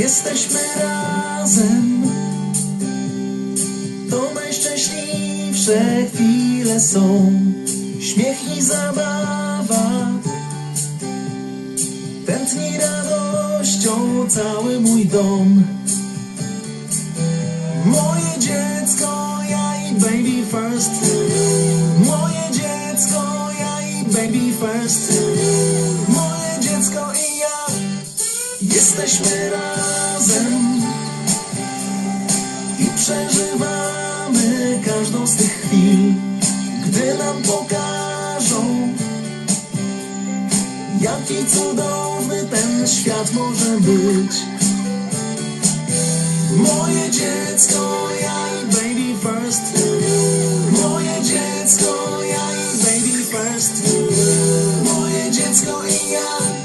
Jesteśmy razem. To najszczęśliwsze chwile są. Śmiech i zabawa. Tętni radością cały mój dom. Moje dziecko, ja i baby first. Moje dziecko, ja i baby first. Moje dziecko i ja. Jesteśmy razem i przeżywamy każdą z tych chwil, gdy nam pokażą, jaki cudowny ten świat może być. Moje dziecko, ja i baby first. Moje dziecko, ja i baby first. Moje dziecko i ja.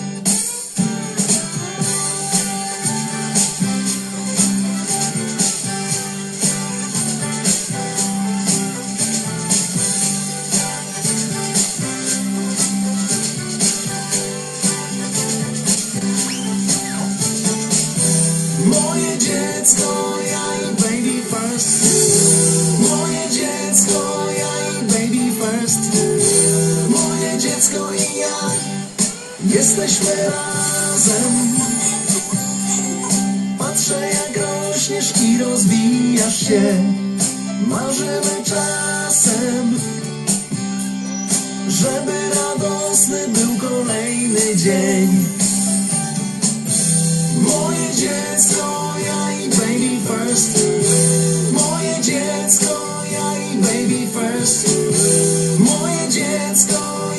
Dziecko, ja i baby first. Moje dziecko, ja i baby first. Moje dziecko i ja. Jesteśmy razem. Patrzę jak rośniesz i rozwijasz się. Marzymy czasem, żeby radosny był kolejny dzień. First. Moje dziecko, ja i baby first. Moje dziecko,